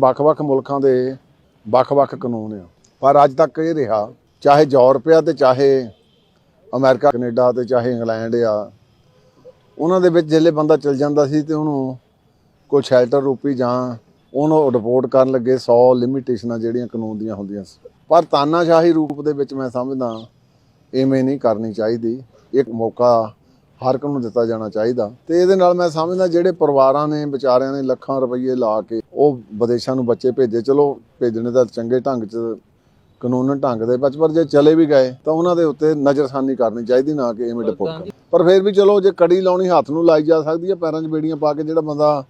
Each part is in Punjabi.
ਵੱਖ-ਵੱਖ ਮੁਲਕਾਂ ਦੇ ਵੱਖ-ਵੱਖ ਕਾਨੂੰਨ ਆ। ਪਰ ਅੱਜ ਤੱਕ ਇਹ ਰਿਹਾ, ਚਾਹੇ ਯੂਰਪ ਆ ਤੇ ਚਾਹੇ ਅਮਰੀਕਾ, ਕੈਨੇਡਾ ਤੇ ਚਾਹੇ ਇੰਗਲੈਂਡ ਆ, ਉਹਨਾਂ ਦੇ ਵਿੱਚ ਜਿਹੜੇ ਬੰਦਾ ਚਲ ਜਾਂਦਾ ਸੀ ਤੇ ਉਹਨੂੰ ਕੋਈ ਸ਼ੈਲਟਰ ਰੂਪੀ ਜਾਂ ਉਹਨੂੰ ਰਿਪੋਰਟ ਕਰਨ ਲੱਗੇ 100 ਲਿਮਿਟੇਸ਼ਨਾਂ ਜਿਹੜੀਆਂ ਕਾਨੂੰਨ ਦੀਆਂ ਹੁੰਦੀਆਂ ਸੀ। ਪਰ ਤਾਨਾਸ਼ਾਹੀ ਰੂਪ ਦੇ ਵਿੱਚ ਮੈਂ ਸਮਝਦਾ ਐਵੇਂ ਨਹੀਂ ਕਰਨੀ ਚਾਹੀਦੀ। ਇੱਕ ਮੌਕਾ ਹਰ ਇੱਕ ਨੂੰ ਦਿੱਤਾ ਜਾਣਾ ਚਾਹੀਦਾ। ਤੇ ਇਹਦੇ ਨਾਲ ਮੈਂ ਸਮਝਦਾ ਜਿਹੜੇ ਪਰਿਵਾਰਾਂ ਨੇ, ਵਿਚਾਰਿਆਂ ਨੇ ਲੱਖਾਂ ਰੁਪਏ ਲਾ ਕੇ ਉਹ ਵਿਦੇਸ਼ਾਂ ਨੂੰ ਬੱਚੇ ਭੇਜੇ ਚਲੋ ਭੇਜਣੇ ਤਾਂ ਚੰਗੇ ਢੰਗ 'ਚ ਕਾਨੂੰਨ ਢੰਗ ਦੇ ਵਿੱਚ ਪਰ ਜੇ ਚਲੇ ਵੀ ਗਏ ਤਾਂ ਉਹਨਾਂ ਦੇ ਉੱਤੇ ਨਜ਼ਰਸਾਨੀ ਕਰਨੀ ਚਾਹੀਦੀ ਨਾ ਕਿ ਐਵੇਂ ਡਿਪੋਰਟ ਕਰ ਪਰ ਫਿਰ ਵੀ ਚਲੋ ਜੇ ਕੜੀ ਲਾਉਣੀ ਹੱਥ ਨੂੰ ਲਾਈ ਜਾ ਸਕਦੀ ਹੈ ਪੈਰਾਂ 'ਚ ਬੇੜੀਆਂ ਪਾ ਕੇ ਜਿਹੜਾ ਬੰਦਾ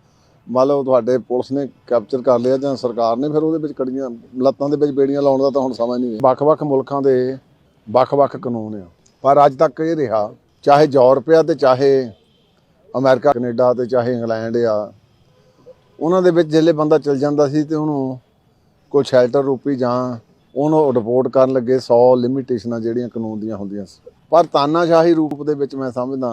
ਮੰਨ ਲਓ ਤੁਹਾਡੇ ਪੁਲਿਸ ਨੇ ਕੈਪਚਰ ਕਰ ਲਿਆ ਜਾਂ ਸਰਕਾਰ ਨੇ ਫਿਰ ਉਹਦੇ ਵਿੱਚ ਕੜੀਆਂ ਲੱਤਾਂ ਦੇ ਵਿੱਚ ਬੇੜੀਆਂ ਲਾਉਣ ਦਾ ਤਾਂ ਹੁਣ ਸਮਾਂ ਨਹੀਂ ਵੱਖ-ਵੱਖ ਮੁਲਕਾਂ ਦੇ ਵੱਖ-ਵੱਖ ਕਾਨੂੰਨ ਆ। ਪਰ ਅੱਜ ਤੱਕ ਇਹ ਰਿਹਾ ਚਾਹੇ ਯੂਰਪ ਆ ਤੇ ਚਾਹੇ ਅਮਰੀਕਾ ਕੈਨੇਡਾ ਤੇ ਚਾਹੇ ਇੰਗਲੈਂਡ ਆ ਉਹਨਾਂ ਦੇ ਵਿੱਚ ਜਿਹੜੇ ਬੰਦਾ ਚਲ ਜਾਂਦਾ ਸੀ ਤੇ ਉਹਨੂੰ ਕੋਈ ਸ਼ੈਲਟਰ ਰੂਪੀ ਜਾਂ ਉਹਨੂੰ ਰਿਪੋਰਟ ਕਰਨ ਲੱਗੇ 100 ਲਿਮਿਟੇਸ਼ਨਾਂ ਜਿਹੜੀਆਂ ਕਾਨੂੰਨ ਦੀਆਂ ਹੁੰਦੀਆਂ ਸੀ। ਪਰ ਤਾਨਾਸ਼ਾਹੀ ਰੂਪ ਦੇ ਵਿੱਚ ਮੈਂ ਸਮਝਦਾ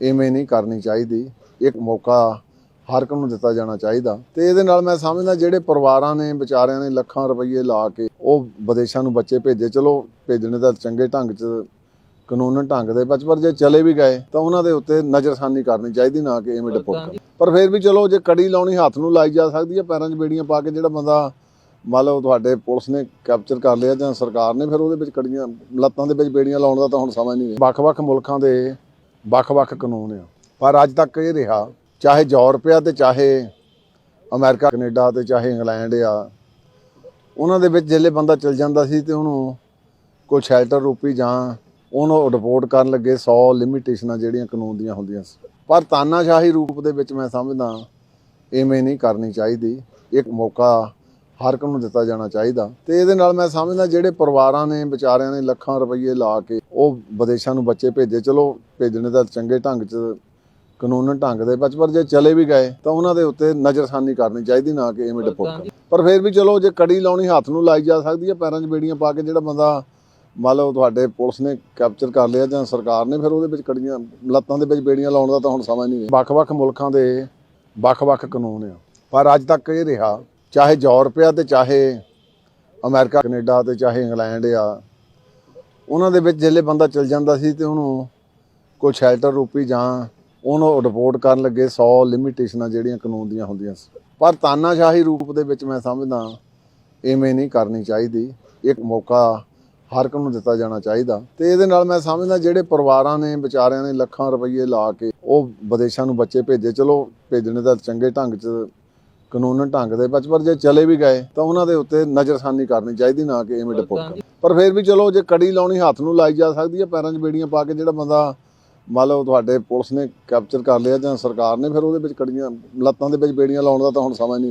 ਐਵੇਂ ਨਹੀਂ ਕਰਨੀ ਚਾਹੀਦੀ। ਇੱਕ ਮੌਕਾ ਹਰ ਇੱਕ ਨੂੰ ਦਿੱਤਾ ਜਾਣਾ ਚਾਹੀਦਾ। ਤੇ ਇਹਦੇ ਨਾਲ ਮੈਂ ਸਮਝਦਾ ਜਿਹੜੇ ਪਰਿਵਾਰਾਂ ਨੇ, ਵਿਚਾਰਿਆਂ ਨੇ ਲੱਖਾਂ ਰੁਪਏ ਲਾ ਕੇ ਉਹ ਵਿਦੇਸ਼ਾਂ ਨੂੰ ਬੱਚੇ ਭੇਜੇ, ਚਲੋ ਭੇਜਣੇ ਤਾਂ ਚੰਗੇ ਢੰਗ 'ਚ ਕਾਨੂੰਨ ਢੰਗ ਦੇ ਵਿੱਚ ਪਰ ਜੇ ਚਲੇ ਵੀ ਗਏ ਤਾਂ ਉਹਨਾਂ ਦੇ ਉੱਤੇ ਨਜ਼ਰਸਾਨੀ ਕਰਨੀ ਚਾਹੀਦੀ ਨਾ ਕਿ ਐਵੇਂ ਡਿਪੋਰਟ ਕਰ। ਪਰ ਫਿਰ ਵੀ ਚਲੋ ਜੇ ਕੜੀ ਲਾਉਣੀ ਹੱਥ ਨੂੰ ਲਾਈ ਜਾ ਸਕਦੀ ਹੈ ਪੈਰਾਂ 'ਚ ਬੇੜੀਆਂ ਪਾ ਕੇ ਜਿਹੜਾ ਬੰਦਾ ਮੰਨ ਲਓ ਤੁਹਾਡੇ ਪੁਲਿਸ ਨੇ ਕੈਪਚਰ ਕਰ ਲਿਆ ਜਾਂ ਸਰਕਾਰ ਨੇ ਫਿਰ ਉਹਦੇ ਵਿੱਚ ਕੜੀਆਂ ਲੱਤਾਂ ਦੇ ਵਿੱਚ ਬੇੜੀਆਂ ਲਾਉਣ ਦਾ ਤਾਂ ਹੁਣ ਸਮਾਂ ਨਹੀਂ ਵੱਖ-ਵੱਖ ਮੁਲਕਾਂ ਦੇ ਵੱਖ-ਵੱਖ ਕਾਨੂੰਨ ਆ। ਪਰ ਅੱਜ ਤੱਕ ਇਹ ਰਿਹਾ ਚਾਹੇ ਯੂਰਪ ਆ ਤੇ ਚਾਹੇ ਅਮਰੀਕਾ ਕੈਨੇਡਾ ਤੇ ਚਾਹੇ ਇੰਗਲੈਂਡ ਆ ਉਹਨਾਂ ਦੇ ਵਿੱਚ ਜਿਹੜੇ ਬੰਦਾ ਚਲ ਜਾਂਦਾ ਸੀ ਤੇ ਉਹਨੂੰ ਕੋਈ ਸ਼ੈਲਟਰ ਰੂਪੀ ਜਾਂ ਉਹਨੂੰ ਰਿਪੋਰਟ ਕਰਨ ਲੱਗੇ 100 ਲਿਮਿਟੇਸ਼ਨਾਂ ਜਿਹੜੀਆਂ ਕਾਨੂੰਨ ਦੀਆਂ ਹੁੰਦੀਆਂ ਸੀ। ਪਰ ਤਾਨਾਸ਼ਾਹੀ ਰੂਪ ਦੇ ਵਿੱਚ ਮੈਂ ਸਮਝਦਾ ਐਵੇਂ ਨਹੀਂ ਕਰਨੀ ਚਾਹੀਦੀ। ਇੱਕ ਮੌਕਾ ਹਰ ਇੱਕ ਨੂੰ ਦਿੱਤਾ ਜਾਣਾ ਚਾਹੀਦਾ। ਤੇ ਇਹਦੇ ਨਾਲ ਮੈਂ ਸਮਝਦਾ ਜਿਹੜੇ ਪਰਿਵਾਰਾਂ ਨੇ ਵਿਚਾਰਿਆਂ ਨੇ ਲੱਖਾਂ ਰੁਪਏ ਲਾ ਕੇ ਉਹ ਵਿਦੇਸ਼ਾਂ ਨੂੰ ਬੱਚੇ ਭੇਜੇ ਚਲੋ ਭੇਜਣੇ ਤਾਂ ਚੰਗੇ ਢੰਗ 'ਚ ਕਾਨੂੰਨ ਢੰਗ ਦੇ ਵਿੱਚ ਪਰ ਜੇ ਚਲੇ ਵੀ ਗਏ ਤਾਂ ਉਹਨਾਂ ਦੇ ਉੱਤੇ ਨਜ਼ਰਸਾਨੀ ਕਰਨੀ ਚਾਹੀਦੀ ਨਾ ਕਿ ਐਵੇਂ ਡਿਪੋਰਟ ਪਰ ਫਿਰ ਵੀ ਚਲੋ ਜੇ ਕੜੀ ਲਾਉਣੀ ਹੱਥ ਨੂੰ ਲਾਈ ਜਾ ਸਕਦੀ ਹੈ ਪੈਰਾਂ 'ਚ ਬੇੜੀਆਂ ਪਾ ਕੇ ਜਿਹੜਾ ਬੰਦਾ ਮੰਨ ਲਓ ਤੁਹਾਡੇ ਪੁਲਿਸ ਨੇ ਕੈਪਚਰ ਕਰ ਲਿਆ ਜਾਂ ਸਰਕਾਰ ਨੇ, ਫਿਰ ਉਹਦੇ ਵਿੱਚ ਕੜੀਆਂ, ਲੱਤਾਂ ਦੇ ਵਿੱਚ ਬੇੜੀਆਂ ਲਾਉਣ ਦਾ ਤਾਂ ਹੁਣ ਸਮਾਂ ਨਹੀਂ ਵੱਖ-ਵੱਖ ਮੁਲਕਾਂ ਦੇ ਵੱਖ-ਵੱਖ ਕਾਨੂੰਨ ਆ। ਪਰ ਅੱਜ ਤੱਕ ਇਹ ਰਿਹਾ, ਚਾਹੇ ਯੂਰਪ ਆ ਤੇ ਚਾਹੇ ਅਮਰੀਕਾ, ਕੈਨੇਡਾ ਤੇ ਚਾਹੇ ਇੰਗਲੈਂਡ ਆ, ਉਹਨਾਂ ਦੇ ਵਿੱਚ ਜਿਹੜੇ ਬੰਦਾ ਚਲ ਜਾਂਦਾ ਸੀ ਤੇ ਉਹਨੂੰ ਕੋਈ ਸ਼ੈਲਟਰ ਰੂਪੀ ਜਾਂ ਉਹਨੂੰ ਰਿਪੋਰਟ ਕਰਨ ਲੱਗੇ 100 ਲਿਮਿਟੇਸ਼ਨਾਂ ਜਿਹੜੀਆਂ ਕਾਨੂੰਨ ਦੀਆਂ ਹੁੰਦੀਆਂ ਸੀ। ਪਰ ਤਾਨਾਸ਼ਾਹੀ ਰੂਪ ਦੇ ਵਿੱਚ ਮੈਂ ਸਮਝਦਾ ਐਵੇਂ ਨਹੀਂ ਕਰਨੀ ਚਾਹੀਦੀ। ਇੱਕ ਮੌਕਾ ਹਰ ਇੱਕ ਨੂੰ ਦਿੱਤਾ ਜਾਣਾ ਚਾਹੀਦਾ। ਤੇ ਇਹਦੇ ਨਾਲ ਮੈਂ ਸਮਝਦਾ ਜਿਹੜੇ ਪਰਿਵਾਰਾਂ ਨੇ, ਵਿਚਾਰਿਆਂ ਨੇ ਲੱਖਾਂ ਰੁਪਏ ਲਾ ਕੇ ਉਹ ਵਿਦੇਸ਼ਾਂ ਨੂੰ ਬੱਚੇ ਭੇਜੇ, ਚਲੋ ਭੇਜਣੇ ਤਾਂ ਚੰਗੇ ਢੰਗ 'ਚ, ਕਾਨੂੰਨ ਢੰਗ ਦੇ ਵਿੱਚ, ਪਰ ਜੇ ਚਲੇ ਵੀ ਗਏ ਤਾਂ ਉਹਨਾਂ ਦੇ ਉੱਤੇ ਨਜ਼ਰਸਾਨੀ ਕਰਨੀ ਚਾਹੀਦੀ ਨਾ ਕਿ ਐਵੇਂ ਡਿਪੋਰਟ ਪਰ ਫਿਰ ਵੀ ਚਲੋ ਜੇ ਕੜੀ ਲਾਉਣੀ ਹੱਥ ਨੂੰ ਲਾਈ ਜਾ ਸਕਦੀ ਹੈ, ਪੈਰਾਂ 'ਚ ਬੇੜੀਆਂ ਪਾ ਕੇ ਜਿਹੜਾ ਬੰਦਾ ਮੰਨ ਲਓ ਤੁਹਾਡੇ ਪੁਲਿਸ ਨੇ ਕੈਪਚਰ ਕਰ ਲਿਆ ਜਾਂ ਸਰਕਾਰ ਨੇ, ਫਿਰ ਉਹਦੇ ਵਿੱਚ ਕੜੀਆਂ, ਲੱਤਾਂ ਦੇ ਵਿੱਚ ਬੇੜੀਆਂ ਲਾਉਣ ਦਾ ਤਾਂ ਹੁਣ ਸਮਾਂ ਨਹੀਂ